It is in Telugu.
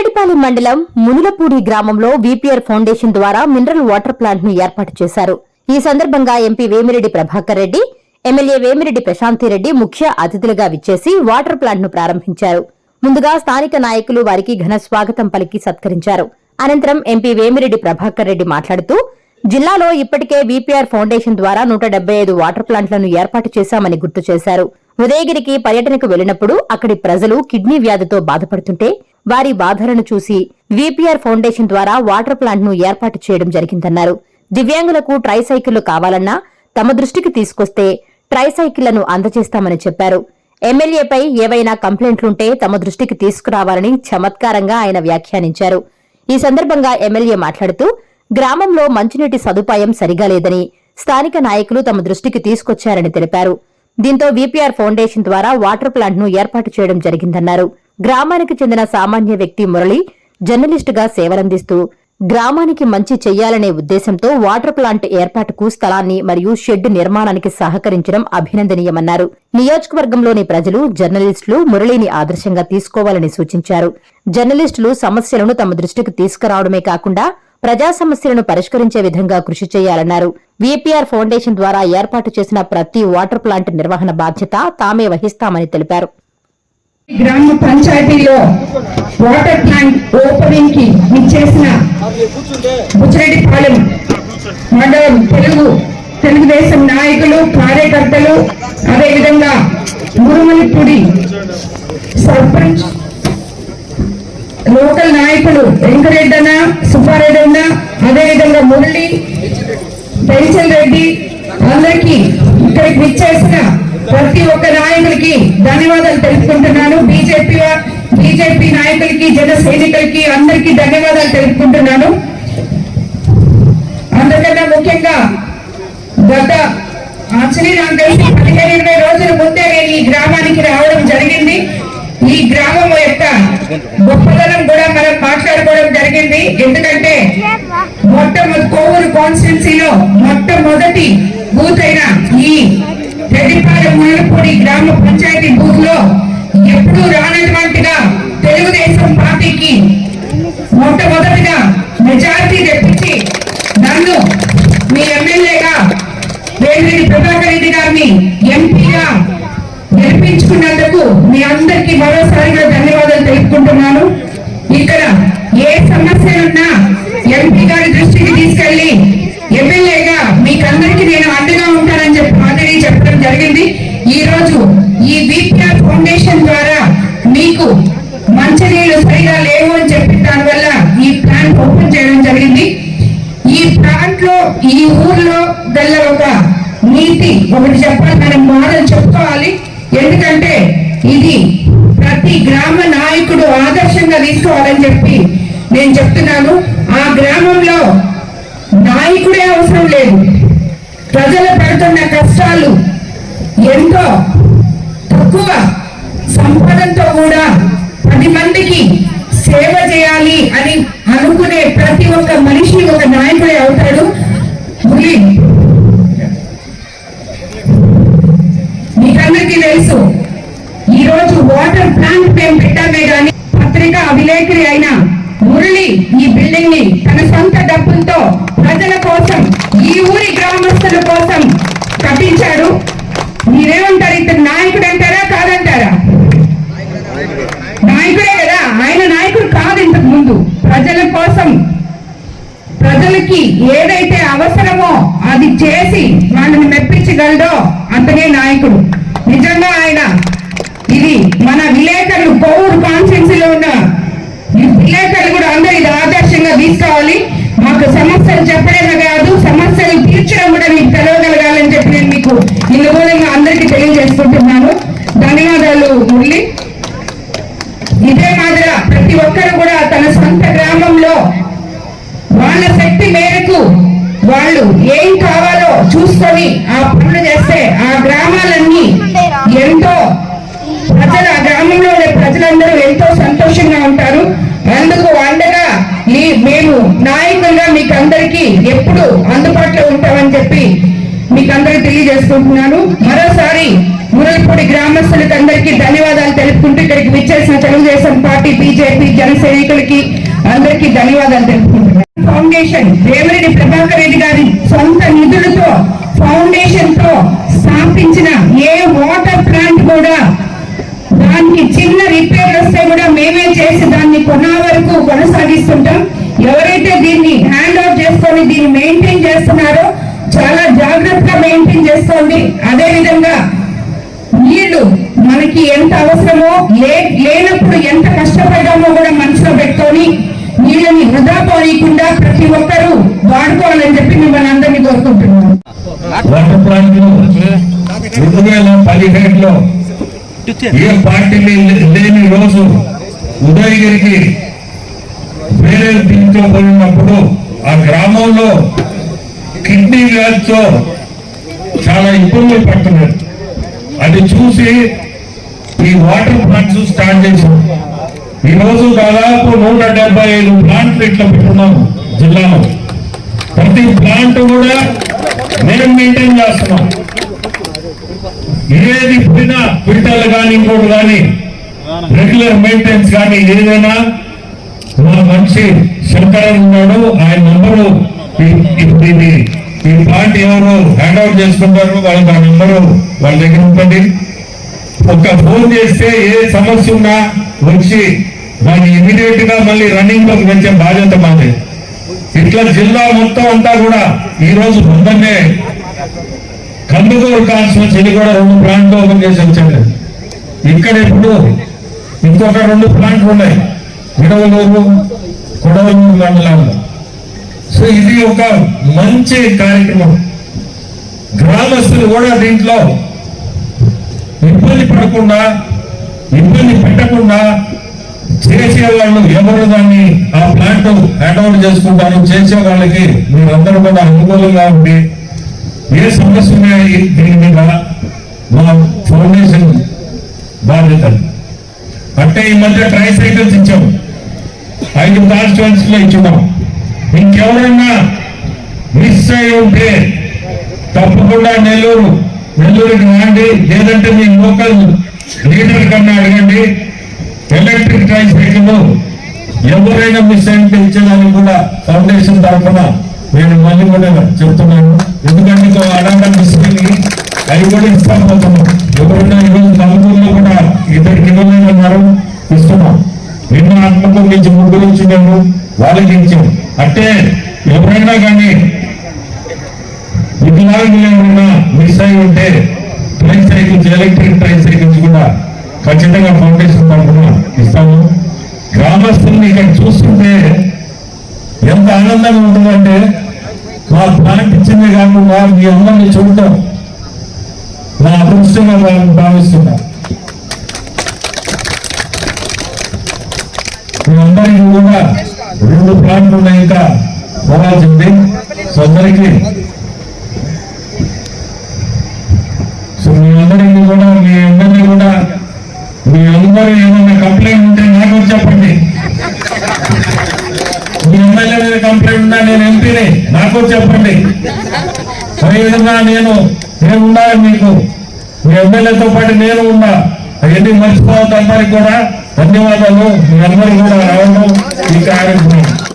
వేమిరెడ్డిపాలెం మండలం మునులపూడి గ్రామంలో వీపీఆర్ ఫౌండేషన్ ద్వారా మినరల్ వాటర్ ప్లాంట్ను ఏర్పాటు చేశారు. ఈ సందర్భంగా ఎంపీ వేమిరెడ్డి ప్రభాకర్ రెడ్డి ఎమ్మెల్యే వేమిరెడ్డి ప్రశాంతిరెడ్డి ముఖ్య అతిథులుగా విచ్చేసి వాటర్ ప్లాంట్ను ప్రారంభించారు. ముందుగా స్థానిక నాయకులు వారికి ఘన స్వాగతం పలికి సత్కరించారు. అనంతరం ఎంపీ వేమిరెడ్డి ప్రభాకర్ రెడ్డి మాట్లాడుతూ జిల్లాలో ఇప్పటికే విపిఆర్ ఫౌండేషన్ ద్వారా నూట ఐదు వాటర్ ప్లాంట్లను ఏర్పాటు చేశామని గుర్తు చేశారు. ఉదయగిరికి పర్యటనకు వెళ్ళినప్పుడు అక్కడి ప్రజలు కిడ్నీ వ్యాధితో బాధపడుతుంటే వారి బాధలను చూసి విపిఆర్ ఫౌండేషన్ ద్వారా వాటర్ ప్లాంట్ను ఏర్పాటు చేయడం జరిగిందన్నారు. దివ్యాంగులకు ట్రైసైకిళ్ళు కావాలన్నా తమ దృష్టికి తీసుకొస్తే ట్రైసైకిళ్ళను అందజేస్తామని చెప్పారు. ఎమ్మెల్యేపై ఏవైనా కంప్లైంట్లుంటే తమ దృష్టికి తీసుకురావాలని చమత్కారంగా ఆయన వ్యాఖ్యానించారు. ఈ సందర్భంగా ఎమ్మెల్యే మాట్లాడుతూ గ్రామంలో మంచినీటి సదుపాయం సరిగా లేదని స్థానిక నాయకులు తమ దృష్టికి తీసుకొచ్చారని తెలిపారు. దీంతో విపిఆర్ ఫౌండేషన్ ద్వారా వాటర్ ప్లాంట్ను ఏర్పాటు చేయడం జరిగిందన్నారు. గ్రామానికి చెందిన సామాన్య వ్యక్తి మురళి జర్నలిస్టుగా సేవలందిస్తూ గ్రామానికి మంచి చెయ్యాలనే ఉద్దేశంతో వాటర్ ప్లాంట్ ఏర్పాటుకు స్థలాన్ని మరియు షెడ్ నిర్మాణానికి సహకరించడం అభినందనీయమన్నారు. నియోజకవర్గంలోని ప్రజలు జర్నలిస్టులు మురళిని ఆదర్శంగా తీసుకోవాలని సూచించారు. జర్నలిస్టులు సమస్యలను తమ దృష్టికి తీసుకురావడమే కాకుండా ప్రజా సమస్యలను పరిష్కరించే విధంగా కృషి చేయాలన్నారు. విపిఆర్ ఫౌండేషన్ ద్వారా ఏర్పాటు చేసిన ప్రతి వాటర్ ప్లాంట్ నిర్వహణ బాధ్యత తామే వహిస్తామని తెలిపారు. గ్రామ పంచాయతీలో వాటర్ ప్లాంట్ ఓపెనింగ్కి ఇచ్చేసిన బుచ్చిరెడ్డిపాలెం మండలం తెలుగు తెలుగుదేశం నాయకులు కార్యకర్తలు అదేవిధంగా మురుమలిపూడి సర్పంచ్ లోకల్ నాయకులు వెంకరెడ్డన సుబ్బారెడ్డన అదేవిధంగా మురళి పెన్షన్ రెడ్డి అందరికీ ఇక్కడికి విచ్చేసిన ప్రతి ఒక్క నాయకులకి ధన్యవాదాలు తెలుపుకుంటున్నాను. బీజేపీ బీజేపీ నాయకులకి జన సైనికులకి అందరికీ ధన్యవాదాలు తెలుపుకుంటున్నాను. అందుకన్నా ముఖ్యంగా గత యాక్చువల్లీ నాకు తెలిసి పదిహేను ఇరవై రోజుల ముందే నేను ఈ గ్రామానికి రావడం జరిగింది. ఈ గ్రామం యొక్క గొప్పదనం కూడా మనం మాట్లాడుకోవడం జరిగింది. ఎందుకంటే మొట్టమొదటి కోవూరు కాన్స్టిట్యున్సీలో రెడ్డిపాలెం మునలపూడి ఒకటి చెప్పాలి మనం మోడల్ చెప్పుకోవాలి. ఎందుకంటే ఇది ప్రతి గ్రామ నాయకుడు ఆదర్శంగా తీసుకోవాలని చెప్పి నేను చెప్తున్నాను. ఆ గ్రామంలో నాయకుడే అవసరం లేదు. ప్రజలు పడుతున్న కష్టాలు ఎంతో తక్కువ. సంపదంతో కూడా పది మందికి సేవ చేయాలి అని అనుకునే ప్రతి ఒక్క మనిషి ఒక నాయకుడే అవుతాడు. ఏదైతే అవసరమో అది చేసి వాళ్ళని మెప్పించగలడో అతనే నాయకుడు. నిజంగా ఆయన ఇది మన విలేకరులు కోవూరు కాన్స్టిట్యున్సీలో ఉన్న విలేకరులు కూడా అందరూ ఇది ఆదర్శంగా తీసుకోవాలి. మాకు సమస్యలు చెప్పడమే కాదు సమస్యలు తీర్చడం కూడా మీకు తెలవగలగాలని చెప్పి నేను మీకు ఇందు మూలంగా అందరికీ తెలియజేసుకుంటున్నాను. ధన్యవాదాలు మురళి. ఇదే మాదిరిగా ప్రతి ఒక్కరు కూడా తన సొంత గ్రామంలో వాళ్ళ శక్తి మేరకు వాళ్ళు ఏం కావాలో చూసుకొని ఆ పనులు చేస్తే ఆ గ్రామాలన్నీ ఎంతో ప్రజలు ఆ గ్రామంలో ఉండే ప్రజలందరూ ఎంతో సంతోషంగా ఉంటారు. అందుకు అండగా మేము నాయకులుగా మీకు అందరికీ ఎప్పుడు అందుబాటులో ఉంటామని చెప్పి మీకు అందరికీ తెలియజేసుకుంటున్నాను. మరోసారి మురళపూడి గ్రామస్తులకు అందరికీ ధన్యవాదాలు తెలుపుకుంటూ ఇక్కడికి విచ్చేసిన తెలుగుదేశం పార్టీ బీజేపీ జన సైనికులకి అందరికీ ధన్యవాదాలు తెలుపుకుంటున్నాను. ఫౌండేషన్ దేవరెడ్డి ప్రభాకర్ రెడ్డి గారి సొంత నిధులతో ఫౌండేషన్తో స్థాపించిన ఏ వాటర్ ప్లాంట్ కూడా దానికి చిన్న రిపేర్ వస్తే కూడా మేమే చేసి దాన్ని కొనా వరకు కొనసాగిస్తుంటాం. ఎవరైతే దీన్ని హ్యాండ్ ఓవర్ చేసుకొని దీన్ని మెయింటైన్ చేస్తున్నారో చాలా జాగ్రత్తగా మెయింటైన్ చేసుకోండి. అదే విధంగా నీళ్ళు మనకి ఎంత అవసరమో లే లేనప్పుడు ఎంత కష్టపడ్డామో కూడా మనసులో పెట్టుకొని దీనిని వృధా పోనీయకుండా ప్రతి ఒక్కరూ వాడుకోవాలని చెప్పి మిమ్మల్ని అందరినీ కోరుకుంటున్నాను. రెండు వేల పదిహేడులో ఏ పార్టీ లేని రోజు ఉదయగిరికి వేరే దీంతో పోయినప్పుడు ఆ గ్రామంలో కిడ్నీ వ్యాధితో చాలా ఇబ్బందులు పడుతున్నారు. అది చూసి ఈ వాటర్ ప్లాంట్స్ స్టార్ట్ చేశారు. ఈ రోజు దాదాపు నూట డెబ్బై ఐదు ప్లాంట్లు ఇట్లా పెట్టున్నాం జిల్లాలో. ప్రతి ప్లాంట్ కూడా మేము మెయింటైన్ చేస్తున్నాం. ఏది పోయినా ఫిల్టర్లు కానీ ఇంకోటి కానీ రెగ్యులర్ మెయింటెనెన్స్ కానీ ఏదైనా మా మనిషి శంకరన్ ఉన్నాడు ఆయన నెంబరు ఈ- ప్లాంట్ ఎవరు హ్యాండ్ అవుట్ చేసుకుంటారు వాళ్ళకి ఆ నెంబరు వాళ్ళ దగ్గర ఉంటుంది ఒక ఫోన్ చేస్తే ఏ సమస్య ఉన్నా వచ్చి దాన్ని ఇమీడియట్గా మళ్ళీ రన్నింగ్లోకి వచ్చే బాధ్యత మాది. ఇట్లా జిల్లా మొత్తం అంతా కూడా ఈ రోజు పొద్దున్నే కందుకూరు కాన్స్టిట్యూన్సీ కూడా రెండు ప్లాంట్లు ఓపెన్ చేసి వచ్చాడు. ఇక్కడ ఇప్పుడు ఇంకొక రెండు ప్లాంట్లు ఉన్నాయి. విడవలూరు కొడవలూరు మండలాల్లో. సో ఇది ఒక మంచి కార్యక్రమం. గ్రామస్తులు కూడా దీంట్లో ఇబ్బంది పడకుండా ఇబ్బంది పెట్టకుండా చేసే వాళ్ళు ఎవరు దాన్ని ఆ ప్లాంట్ హ్యాండ్ ఓవర్ చేసుకుంటారు చేసే వాళ్ళకి మీరందరూ కూడా అనుకూలంగా ఉండి ఏ సమస్య ఉన్నాయి దీని మీద మా ఫౌండేషన్ బాధ్యత అంటే ఈ మధ్య ట్రై సైకిల్స్ ఇచ్చాము ఐదు కాన్స్టిట్యున్సీలో ఇచ్చున్నాం. ఇంకెవరన్నా మిస్ అయి ఉంటే తప్పకుండా నెల్లూరు నెల్లూరుకి రాండి లేదంటే మీ లోకల్ లీడర్ కన్నా అడగండి. ఎలక్ట్రిక్ ట్రైసైకిల్ ఎవరైనా మిస్ అయితే ఇచ్చేదానికి కూడా ఫౌండేషన్ తరఫున నేను మళ్ళీ కూడా చెప్తున్నాను. ఎందుకంటే ఇంకో అడగడం మిస్ అయ్యి అవి కూడా ఇస్తాం పోతున్నాం ఎవరైనా ఈరోజు నలుగురులో కూడా ఇద్దరు ఇవ్వలేని ఉన్నారు. ఇస్తున్నాం. నిన్న ఆత్మకు నుంచి ముగ్గురు ఇచ్చినాము వాళ్ళకి ఇచ్చాం. అంటే ఎవరైనా కానీ వికలాంగులు మిస్ అయి ఉంటే tricycles electric tricycles కూడా ఖచ్చితంగా ఫౌండేషన్ తరఫున ఇస్తాము. గ్రామస్తుల్ని ఇక్కడ చూస్తుంటే ఎంత ఆనందంగా ఉంటుందంటే మా ప్లాంట్ ఇచ్చింది కాకుండా మీ అందరిని చూడటం నా అదృష్టంగా భావిస్తున్నా. మీ అందరికీ కూడా రెండు ప్లాంట్లు ఉన్నాయి ఇంకా. పోవాల్సింది సో అందరికీ సో మీ అందరికీ కూడా మీ అందరినీ కూడా మీ అందరూ ఏమన్నా కంప్లైంట్ ఉంటే నాకు చెప్పండి. మీ ఎమ్మెల్యే మీద కంప్లైంట్ ఉందా నేను ఎంపీని నాకు చెప్పండి. అదేవిధంగా నేను నేను ఉండాలి మీకు. మీ ఎమ్మెల్యేతో పాటు నేను ఉన్నా. అవన్నీ మర్చిపోవద్దు అందరికి కూడా. ధన్యవాదాలు. మీ అందరూ కూడా రావడం ఈ కార్యక్రమం.